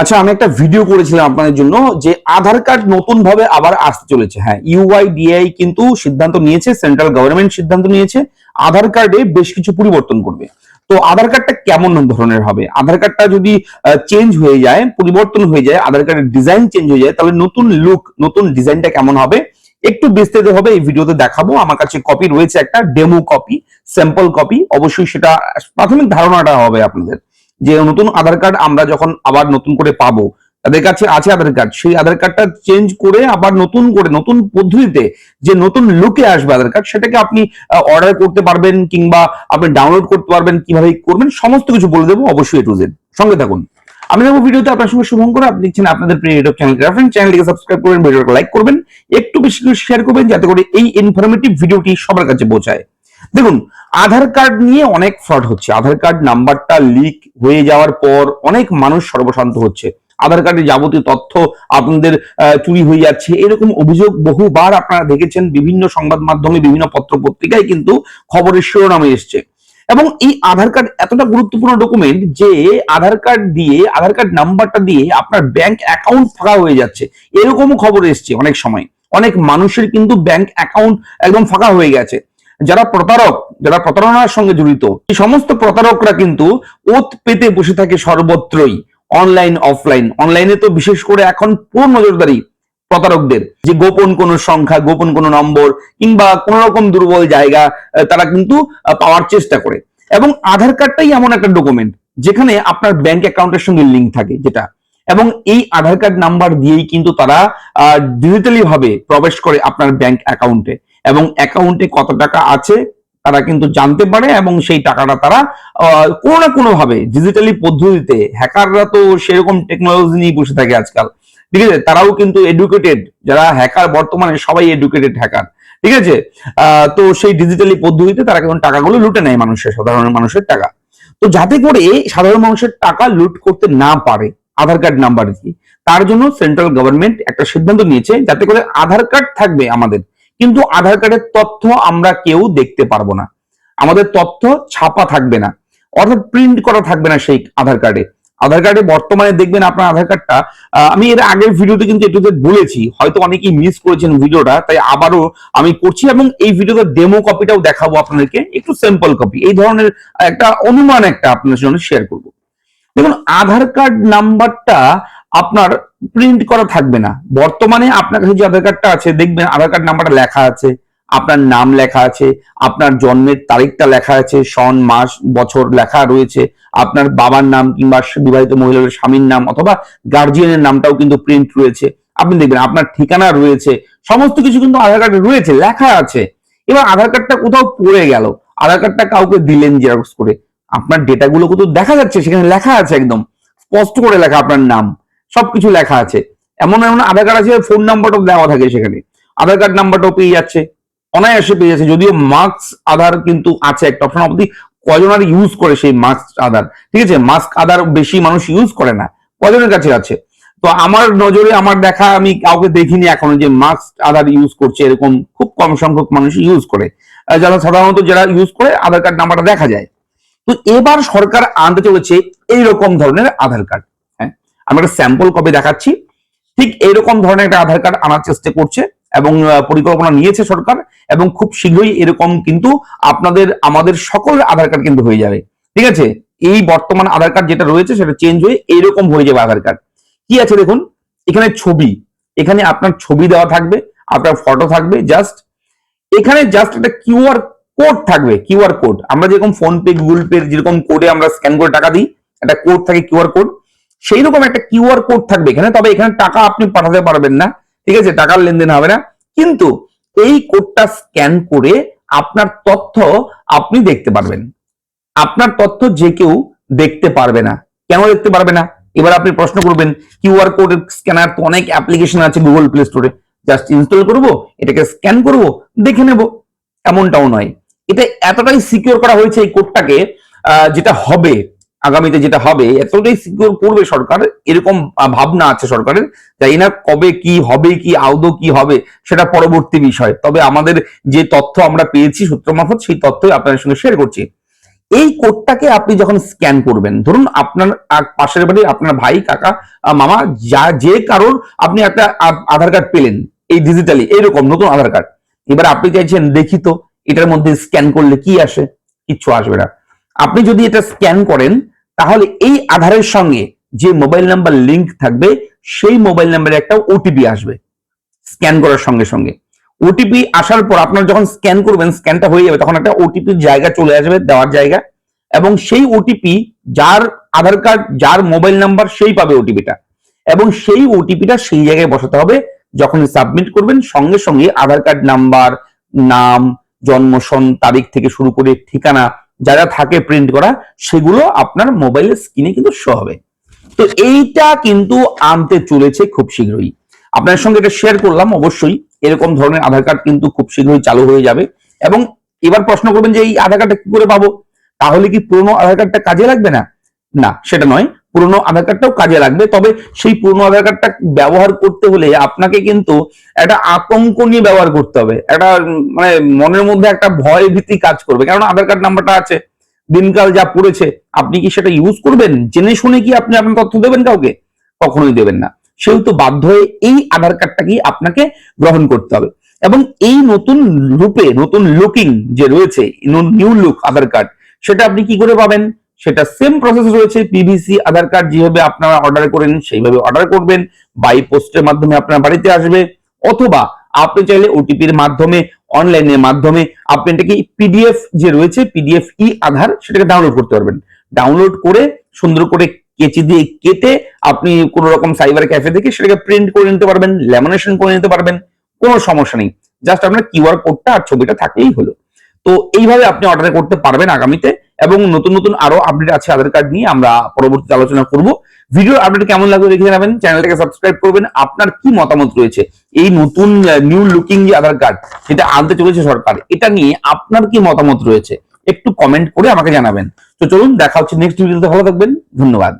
আচ্ছা আমি একটা ভিডিও করেছিলাম আপনাদের জন্য যে আধার কার্ড নতুন ভাবে আবার আসতে চলেছে। হ্যাঁ ইউআইডিআই কিন্তু সিদ্ধান্ত নিয়েছে সেন্ট্রাল গভর্নমেন্ট সিদ্ধান্ত নিয়েছে, আধার কার্ডে বেশ কিছু পরিবর্তন করবে। তো আধার কার্ডটা কেমন ধরনের হবে? আধার কার্ডটা যদি চেঞ্জ হয়ে যায়, পরিবর্তন হয়ে যায়, আধার কার্ডের ডিজাইন চেঞ্জ হয়ে যায়, তাহলে নতুন লুক নতুন ডিজাইনটা কেমন হবে? একটু বিস্তারিত হবে এই ভিডিওতে দেখাবো। আমার কাছে কপি রয়েছে একটা ডেমো কপি স্যাম্পল কপি অবশ্যই সেটা, প্রাথমিক ধারণাটা হবে আপনাদের। যে নতুন আধার কার্ড আমরা যখন আবার নতুন করে পাবো, তাদের কাছে আছে আধার কার্ড সেই আধার কার্ডটা চেঞ্জ করে আবার নতুন করে, নতুন পদ্ধতিতে যে নতুন লুকে আসবে আধার কার্ড সেটাকে আপনি অর্ডার করতে পারবেন কিংবা আপনি ডাউনলোড করতে পারবেন, কীভাবে করবেন, সমস্ত কিছু বলে দেবো অবশ্যই টু জেড সঙ্গে থাকুন। আমি দেখব ভিডিওতে আপনার সঙ্গে শুভঙ্কর, আপনি দেখছেন আপনাদের প্রিয় ইউটিউব চ্যানেল রেফারেন্স চ্যানেলটিকে সাবস্ক্রাইব করবেন ভিডিওটা লাইক করবেন, একটু বেশি করে শেয়ার করবেন, যাতে করে এই ইনফরমেটিভ ভিডিওটি সবার কাছে পৌঁছায়। দেখুন, আধার কার্ড নিয়ে অনেক ফ্রড হচ্ছে। আধার কার্ড নাম্বারটা লিক হয়ে যাওয়ার পর অনেক মানুষ সর্বশান্ত হচ্ছে। আধার কার্ডের যাবতীয় তথ্য আপনাদের চুরি হয়ে যাচ্ছে। এরকম অভিযোগ বহুবার আপনারা দেখেছেন বিভিন্ন সংবাদ মাধ্যমে, বিভিন্ন পত্র পত্রিকায় কিন্তু খবরের শিরোনামে এসছে। এবং এই আধার কার্ড এতটা গুরুত্বপূর্ণ ডকুমেন্ট যে আধার কার্ড দিয়ে, আধার কার্ড নাম্বারটা দিয়ে আপনার ব্যাংক অ্যাকাউন্ট ফাঁকা হয়ে যাচ্ছে। এরকমও খবর এসছে অনেক সময়। অনেক মানুষের কিন্তু ব্যাংক অ্যাকাউন্ট একদম ফাঁকা হয়ে গেছে। যারা প্রতারক, যারা প্রতারণার সঙ্গে জড়িত, এই সমস্ত প্রতারকরা কিন্তু ওত পেতে বসে থাকে সর্বত্রই অনলাইন অফলাইন অনলাইনে তো বিশেষ করে এখন পুরো নজরদারি প্রতারকদের। যে গোপন কোনো সংখ্যা, গোপন কোনো নম্বর, কিংবা কোন রকম দুর্বল জায়গা তারা কিন্তু পাওয়ার চেষ্টা করে। এবং আধার কার্ডটাই এমন একটা ডকুমেন্ট যেখানে আপনার ব্যাংক অ্যাকাউন্টের সঙ্গে লিঙ্ক থাকে, যেটা। এবং এই আধার কার্ড নাম্বার দিয়েই কিন্তু তারা ডিজিটালি ভাবে প্রবেশ করে আপনার ব্যাংক অ্যাকাউন্টে এবং অ্যাকাউন্টে কত টাকা আছে তারা কিন্তু জানতে পারে এবং সেই টাকাটা তারা কোনো না কোনো ভাবে ডিজিটালি পদ্ধতিতে হ্যাকাররা তো সেরকম টেকনোলজি নিয়ে বসে থাকে আজকাল। ঠিক আছে? তারাও কিন্তু এডুকেটেড যারা হ্যাকার বর্তমানে সবাই এডুকেটেড হ্যাকার ঠিক আছে? তো সেই ডিজিটালি পদ্ধতিতে তারা কিন্তু টাকাগুলো লুটে নেয় মানুষের, সাধারণ মানুষের টাকা। তো যাতে করে সাধারণ মানুষের টাকা লুট করতে না পারে, আধার কার্ড নাম্বার দিয়ে তার জন্য সেন্ট্রাল গভর্নমেন্ট একটা সিদ্ধান্ত নিয়েছে, যাতে করে আধার কার্ড থাকবে আমাদের। কিন্তু আধার কার্ডের তথ্য আমরা কেউ দেখতে পারব না। আমাদের তথ্য ছাপা থাকবে না। অর্থাৎ প্রিন্ট করা থাকবে না সেই আধার কার্ডে। আধার কার্ডে বর্তমানে দেখবেন আপনার আধার কার্ডটা আমি এর আগের ভিডিওতে কিন্তু একটু বলেছি, হয়তো অনেকেই মিস করেছেন ভিডিওটা, তাই আবারও আমি করছি এবং এই ভিডিওতে ডেমো কপিটাও দেখাবো আপনাদেরকে, একটু স্যাম্পল কপি এই ধরনের একটা অনুমান একটা আপনার জন্য শেয়ার করব। দেখুন, আধার কার্ড নাম্বারটা আপনার প্রিন্ট করা থাকবে না। বর্তমানে আপনার কাছে যে আধার কার্ডটা আছে, দেখবেন আধার কার্ড নাম্বারটা লেখা আছে, আপনার নাম লেখা আছে, আপনার জন্মের তারিখটা লেখা আছে, সন, মাস, বছর লেখা রয়েছে, আপনার বাবার নাম কিংবা বিবাহিত মহিলার স্বামীর নাম অথবা গার্জিয়ানের নামটাও কিন্তু প্রিন্ট রয়েছে। আপনি দেখবেন আপনার ঠিকানা রয়েছে, সমস্ত কিছু কিন্তু আধার কার্ডে রয়েছে, লেখা আছে। এবার আধার কার্ডটা কোথাও পড়ে গেল, আধার কার্ডটা কাউকে দিলেন জেরক্স করে, আপনার ডেটাগুলো কিন্তু দেখা যাচ্ছে, সেখানে লেখা আছে একদম, স্পষ্ট করে লেখা আপনার নাম। সবকিছু লেখা আছে। এমন এমন আধার কার্ড আছে ফোন নাম্বারটাও দেওয়া থাকে সেখানে। আধার কার্ড নাম্বারটাও পেয়ে যাচ্ছে। অনায়াসে পেয়ে যাচ্ছে। যদিও মাস্ক আধার কিন্তু আছে একটা অপশন অবধি কজন আর ইউজ করে সেই মাস্ক আধার? ঠিক আছে? মাস্ক আধার বেশি মানুষ ইউজ করে না। কজনের কাছে আছে? তো আমার নজরে আমার দেখা আমি কাউকে দেখিনি এখনও যে মাস্ক আধার ইউজ করছে। এরকম খুব কম সংখ্যক মানুষ ইউজ করে। যারা সাধারণত যারা ইউজ করে আধার কার্ড নাম্বারটা দেখা যায়। তো এবার সরকার আনতে চলেছে এইরকম ধরনের আধার কার্ড আমি একটা স্যাম্পল কপি দেখাচ্ছি। ঠিক এইরকম ধরনের একটা আধার কার্ড আনার চেষ্টা করছে এবং পরিকল্পনা নিয়েছে সরকার এবং খুব শীঘ্রই এরকম কিন্তু আপনাদের, আমাদের সকল আধার কার্ড কিন্তু হয়ে যাবে। ঠিক আছে? এই বর্তমান আধার কার্ড যেটা রয়েছে সেটা চেঞ্জ হয়ে এরকম হয়ে যাবে আধার কার্ড কি আছে দেখুন? এখানে ছবি। এখানে আপনার ছবি দেওয়া থাকবে, আপনার ফটো থাকবে জাস্ট এখানে জাস্ট একটা কিউআর কোড থাকবে কিউআর কোড আমরা যেরকম ফোন পে গুগল পে যেরকম কোডে আমরা স্ক্যান করে টাকা দিই, একটা কোড থাকে কিউআর কোড সেই রকম একটা কিউআর কোড থাকবে এখানে, তবে এখানে টাকা আপনি পাঠাতে পারবেন না, ঠিক আছে? টাকার লেনদেন হবে না। কিন্তু এই কোডটা স্ক্যান করে আপনার তথ্য আপনি দেখতে পারবেন। আপনার তথ্য যে কেউ দেখতে পারবে না। কেন দেখতে পারবে না? এবার আপনি প্রশ্ন করবেন কিউআর কোড স্ক্যানার তো অনেক অ্যাপ্লিকেশন আছে গুগল প্লে স্টোরে। জাস্ট ইনস্টল করব, এটাকে স্ক্যান করব, দেখে নেব। এমনটাও নয়। এটা এতটাই সিকিউর করা হয়েছে এই কোডটাকে যেটা হবে। আগামীতে যেটা হবে, এতটাই সিকিউর করবে সরকার, এরকম ভাবনা আছে সরকারের জানি না কবে কি হবে, কি আদৌ কি হবে, সেটা পরবর্তী বিষয়। তবে আমাদের যে তথ্য আমরা পেয়েছি সূত্র মারফত, সেই তথ্যই আপনাদের সঙ্গে শেয়ার করছি। এই কোডটাকে আপনি যখন স্ক্যান করবেন, ধরুন আপনার পাশের বাড়ি আপনার ভাই, কাকা মামা, যা, যে কারোর আপনি একটা আধার কার্ড পেলেন, এই ডিজিটালি এইরকম নতুন আধার কার্ড এবার আপনি চাইছেন, দেখি তো, এটার মধ্যে স্ক্যান করলে কি আসে? কিচ্ছু আসবে না। আপনি যদি এটা স্ক্যান করেন তাহলে এই আধারের সঙ্গে যে মোবাইল নাম্বার লিংক থাকবে, সেই মোবাইল নাম্বারে একটা ওটিপি আসবে স্ক্যান করার সঙ্গে সঙ্গে। ওটিপি আসার পর আপনার যখন স্ক্যান করবেন স্ক্যানটা হয়ে যাবে, তখন একটা ওটিপির জায়গা চলে আসবে, দেওয়ার জায়গা। এবং সেই ওটিপি যার আধার কার্ড যার মোবাইল নাম্বার সেই পাবে ওটিপিটা এবং সেই ওটিপিটা সেই জায়গায় বসাতে হবে যখন সাবমিট করবেন, সঙ্গে সঙ্গে আধার কার্ড নাম্বার নাম, জন্ম, সন, তারিখ থেকে শুরু করে ঠিকানা যা যা থাকে প্রিন্ট করা, সেগুলো আপনার মোবাইলের স্ক্রিনে কিন্তু শো হবে। তো এইটা কিন্তু আনতে চলেছে খুব শীঘ্রই। আপনার সঙ্গে এটা শেয়ার করলাম, অবশ্যই। এরকম ধরনের আধার কার্ড কিন্তু খুব শীঘ্রই চালু হয়ে যাবে। এবং এবার প্রশ্ন করবেন যে, এই আধার কার্ডটা কি করে পাবো? তাহলে কি পুরনো আধার কার্ডটা কাজে লাগবে না? না, সেটা নয়। পুরনো আধার কার্ডটাও কাজে লাগবে। তবে সেই পুরনো আধার কার্ডটা ব্যবহার করতে হলে আপনাকে কিন্তু একটা আতঙ্ক নিয়ে ব্যবহার করতে হবে। একটা মানে মনের মধ্যে একটা ভয় ভীতি কাজ করবে। কারণ আধার কার্ড নাম্বারটা আছে, দিনকাল যা পড়েছে, আপনি কি সেটা ইউজ করবেন? জেনে শুনে কি আপনি আপনার তথ্য দেবেন কাউকে? কখনোই দেবেন না। সেহেতু বাধ্য হয়ে এই আধার কার্ডটাকে আপনাকে গ্রহণ করতে হবে। এবং এই নতুন রূপে নতুন লুকিং যে রয়েছে নিউ লুক আধার কার্ড, সেটা আপনি কি করে পাবেন? সেটা সেম প্রসেস রয়েছে পিভিসি আধার কার্ড যেভাবে আপনারা অর্ডার করেন, সেইভাবে অর্ডার করবেন। বাই পোস্টের মাধ্যমে আপনার বাড়িতে আসবে, অথবা আপনি চাইলে ওটিপির মাধ্যমে অনলাইনের মাধ্যমে আপনি এটাকে পিডিএফ যে রয়েছে পিডিএফ ই আধার সেটাকে ডাউনলোড করতে পারবেন। ডাউনলোড করে সুন্দর করে কেচি দিয়ে কেটে আপনি কোন রকম সাইবার ক্যাফে থেকে সেটাকে প্রিন্ট করে নিতে পারবেন ল্যামিনেশন করে নিতে পারবেন, কোনো সমস্যা নেই। জাস্ট আপনার কিউআর কোডটা আর ছবিটা থাকলেই হলো। তো এইভাবে আপনি অর্ডার করতে পারবেন আগামীতে। এবং নতুন নতুন আরও আপডেট আছে আধার কার্ড নিয়ে, আমরা পরবর্তীতে আলোচনা করব। ভিডিও আপডেট কেমন লাগবে দেখে জানাবেন। চ্যানেলটাকে সাবস্ক্রাইব করবেন। আপনার কি মতামত রয়েছে? এই নতুন নিউ লুকিং যে আধার কার্ড যেটা আনতে চলেছে সরকার, এটা নিয়ে আপনার কি মতামত রয়েছে? একটু কমেন্ট করে আমাকে জানাবেন। তো চলুন, দেখা হচ্ছে নেক্সট ভিডিওতে ভালো থাকবেন। ধন্যবাদ।